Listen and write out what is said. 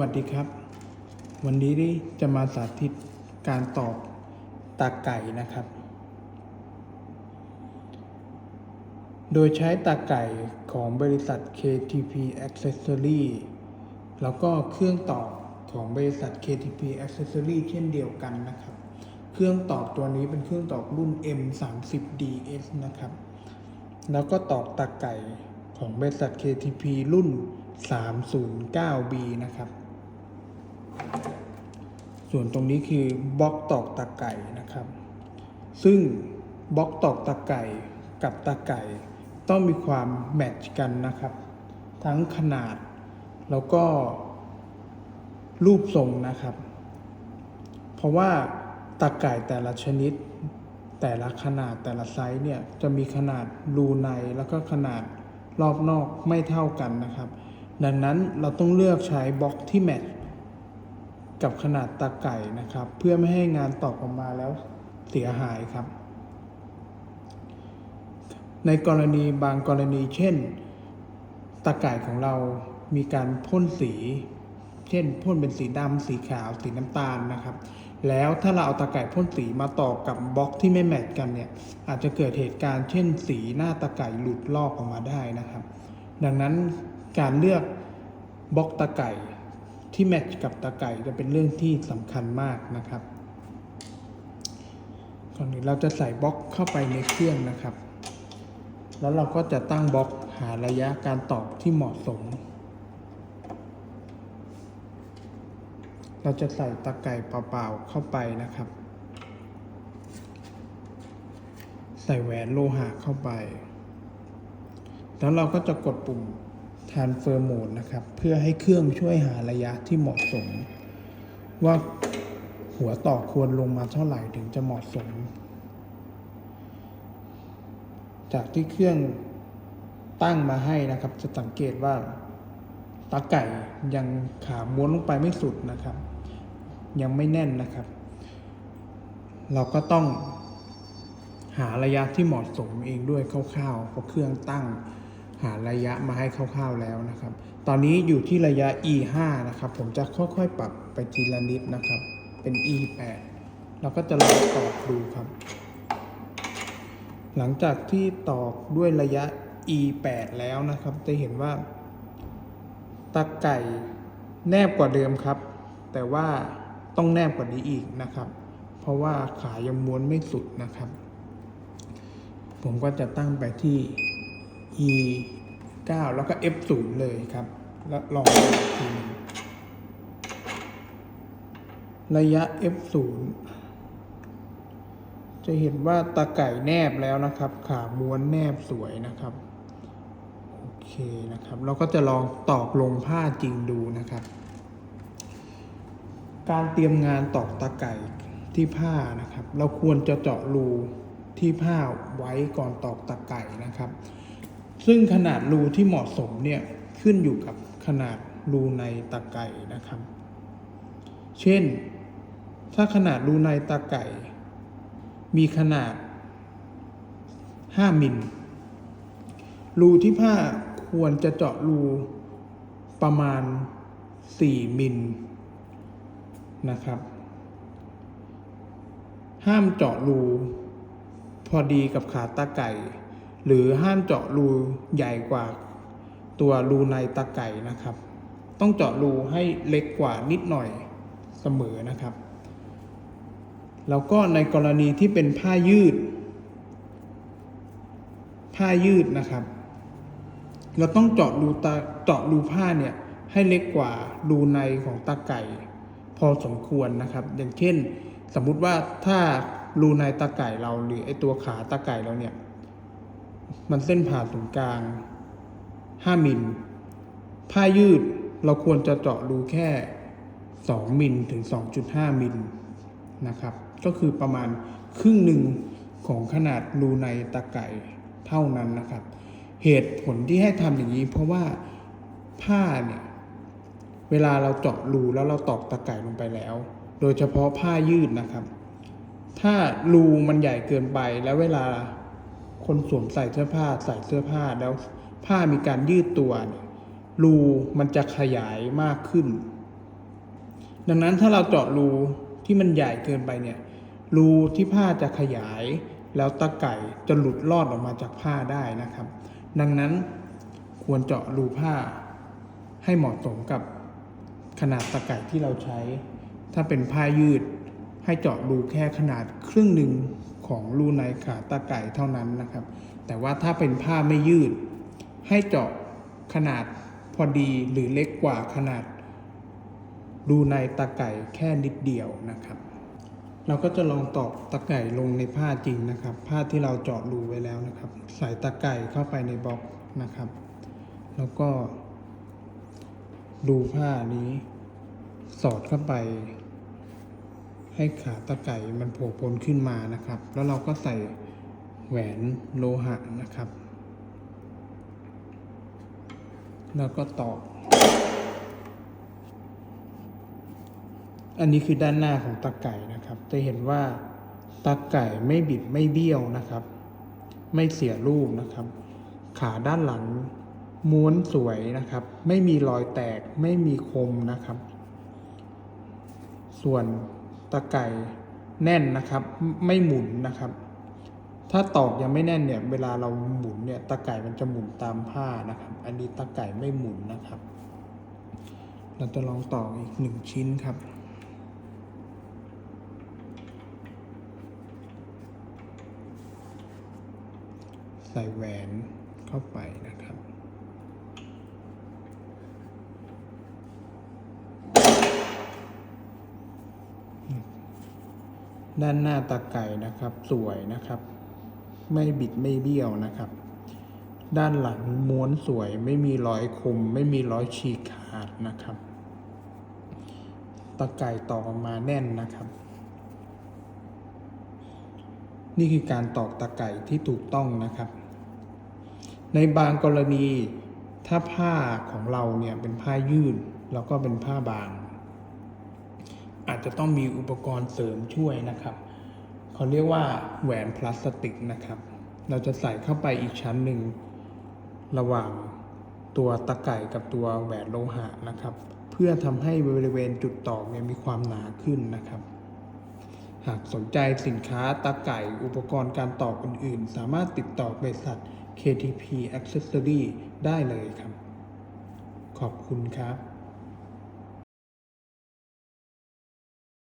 วัสดีครับ วันนี้จะมาสาธิตการตอกตาไก่นะครับ โดยใช้ตาไก่ของบริษัท KTP Accessory แล้วก็เครื่องตอกของบริษัท KTP Accessory เช่นเดียวกันนะครับ เครื่องตอกตัวนี้เป็นเครื่องตอกรุ่น M30DS นะครับ แล้วก็ตอกตาไก่ของบริษัท KTP รุ่น 309B นะครับ ส่วนตรงนี้คือบล็อกตอกตาไก่นะครับ ซึ่งบล็อกตอกตาไก่กับตาไก่ต้องมีความแมทช์กันนะครับ ทั้งขนาดแล้วก็รูปทรงนะครับ เพราะว่าตาไก่แต่ละชนิด แต่ละขนาดแต่ละไซส์เนี่ยจะมีขนาดรูในแล้วก็ขนาดรอบนอกไม่เท่ากันนะครับ ดังนั้นเราต้องเลือกใช้บล็อกที่แมทช์ กับขนาดตาไก่นะครับ เพื่อไม่ให้งานตอกออกมาแล้วเสียหายครับ ในกรณีบางกรณีเช่น ตาไก่ของเรามีการพ่นสี เช่นพ่นเป็นสีดำสีขาว สีน้ำตาลนะครับ แล้วถ้าเราเอาตาไก่พ่นสีมาต่อกับบล็อกที่ไม่แมทกันเนี่ย อาจจะเกิดเหตุการณ์เช่น สีหน้าตาไก่หลุดลอกออกมาได้นะครับ ดังนั้นการเลือกบล็อกตาไก่ ที่แมทช์กับตาไก่จะเป็นเรื่องที่สำคัญมากนะครับก่อนอื่นเราจะใส่บล็อกเข้าไปในเครื่องนะครับ แล้วเราก็จะตั้งบล็อกหาระยะการตอกที่เหมาะสม เราจะใส่ตะไก่เปล่าๆเข้าไปนะครับ ใส่แหวนโลหะเข้าไป แล้วเราก็จะกดปุ่ม transfer mode นะครับ เพื่อให้เครื่องช่วยหาระยะที่เหมาะสม ว่าหัวต่อควรลงมาเท่าไหร่ถึงจะเหมาะสม จากที่เครื่องตั้งมาให้นะครับ จะสังเกตว่าตาไก่ยังขาม้วนลงไปไม่สุดนะครับ ยังไม่แน่นนะครับ เราก็ต้องหาระยะที่เหมาะสมเองด้วยคร่าวๆเพราะเครื่องตั้ง หาระยะมาให้คร่าวๆแล้วนะครับ ตอนนี้อยู่ที่ระยะ e5 นะครับ ผมจะค่อยๆ ปรับไปทีละนิดนะครับ เป็น e8 เราก็จะลองตอกดูครับ หลังจากที่ตอกด้วยระยะ e8 แล้วนะครับ จะเห็นว่าตะไก่แนบกว่าเดิมครับ แต่ว่าต้องแนบกว่านี้อีกนะครับ เพราะว่าขายังม้วนไม่สุดนะครับ ผมก็จะตั้งไปที่ e 9แล้วก็ f 0เลยครับ แล้วลองดูทีนึงระยะ f 0จะเห็นว่าตาไก่แนบแล้วนะครับ ขาม้วนแนบสวยนะครับโอเคนะครับ เราก็จะลองตอกลงผ้าจริงดูนะครับ การเตรียมงานตอกตาไก่ที่ผ้านะครับ เราควรจะเจาะรูที่ผ้าไว้ก่อนตอกตาไก่นะครับ ซึ่งขนาดรูที่เหมาะสมเนี่ยขึ้นอยู่กับขนาดรูในตาไก่นะครับ เช่น ถ้าขนาดรูในตาไก่ มีขนาด 5 มิล รูที่ผ้าควรจะเจาะรูประมาณ 4 มิลนะครับ ห้ามเจาะรูพอดีกับขาตาไก่ หรือห้ามเจาะรูใหญ่กว่าตัวรูในตาไก่นะครับ ต้องเจาะรูให้เล็กกว่านิดหน่อยเสมอนะครับ แล้วก็ในกรณีที่เป็นผ้ายืด ผ้ายืดนะครับ เราต้องเจาะรูตาเจาะรูผ้าเนี่ยให้เล็กกว่ารูในของตาไก่ พอสมควรนะครับ อย่างเช่น สมมุติว่าถ้ารูในตาไก่เราหรือไอตัวขาตาไก่เราเนี่ย มันเส้นผ่าศูนย์กลาง 5มิลผ้ายืดเราควรจะเจาะรูแค่ 2มิลถึง 2.5มิลนะครับ ก็คือประมาณครึ่งหนึ่งของขนาดรูในตาไก่เท่านั้นนะครับ เหตุผลที่ให้ทำอย่างนี้ เพราะว่าผ้าเนี่ยเวลาเราเจาะรูแล้วเราตอกตะไก่ลงไปแล้ว โดยเฉพาะผ้ายืดนะครับ ถ้ารูมันใหญ่เกินไปแล้วเวลา คนสวมใส่เสื้อผ้าใส่เสื้อผ้าแล้วผ้ามีการยืดตัวเนี่ยรูมันจะขยายมากขึ้น ดังนั้นถ้าเราเจาะรูที่มันใหญ่เกินไปเนี่ยรูที่ผ้าจะขยาย แล้วตะไก่จะหลุดลอดออกมาจากผ้าได้นะครับ ดังนั้นควรเจาะรูผ้าให้เหมาะสมกับขนาดตะไก่ที่เราใช้ ถ้าเป็นผ้ายืดให้เจาะรูแค่ขนาดครึ่งหนึ่ง ของรูในขาตะไก่เท่านั้นนะครับ แต่ว่าถ้าเป็นผ้าไม่ยืด ให้เจาะขนาดพอดีหรือเล็กกว่าขนาดรูในตะไก่แค่นิดเดียวนะครับ เราก็จะลองตอกตะไก่ลงในผ้าจริงนะครับ ผ้าที่เราเจาะรูไว้แล้วนะครับ ใส่ตะไก่เข้าไปในบล็อกนะครับ แล้วก็รูผ้านี้สอดเข้าไป ให้ขาตะไก่มันโผล่พ้นขึ้นมานะครับ แล้วเราก็ใส่แหวนโลหะนะครับ แล้วก็ตอก อันนี้คือด้านหน้าของตะไก่นะครับ จะเห็นว่าตะไก่ไม่บิดไม่เบี้ยวนะครับ ไม่เสียรูปนะครับ ขาด้านหลังม้วนสวยนะครับ ไม่มีรอยแตกไม่มีคมนะครับ ส่วน ตะไก่แน่นนะครับไม่หมุนนะครับ ถ้าตอกยังไม่แน่นเนี่ยเวลาเราหมุนเนี่ยตะไก่มันจะหมุนตามผ้านะครับ อันนี้ตะไก่ไม่หมุนนะครับ เราจะลองตอกอีกหนึ่งชิ้นครับใส่แหวนเข้าไปนะครับ ด้านหน้าตาไก่นะครับ สวยนะครับ ไม่บิดไม่เบี้ยวนะครับ ด้านหลังม้วนสวยไม่มีรอยคม ไม่มีรอยฉีกขาดนะครับ ตะไก่ตอกอมาแน่นนะครับ นี่คือการตอกตะไก่ที่ถูกต้องนะครับ ในบางกรณีถ้าผ้าของเราเนี่ยเป็นผ้ายืดแล้วก็เป็นผ้าบาง อาจจะต้องมีอุปกรณ์เสริมช่วยนะครับ เขาเรียกว่าแหวนพลาสติกนะครับ เราจะใส่เข้าไปอีกชั้นหนึ่งระหว่างตัวตะไก่กับตัวแหวนโลหะนะครับ เพื่อทำให้บริเวณจุดตอกเนี่ยมีความหนาขึ้นนะครับ หากสนใจสินค้าตะไก่อุปกรณ์การตอกอื่นๆ สามารถติดต่อบริษัท KTP Accessory ได้เลยครับ ขอบคุณครับ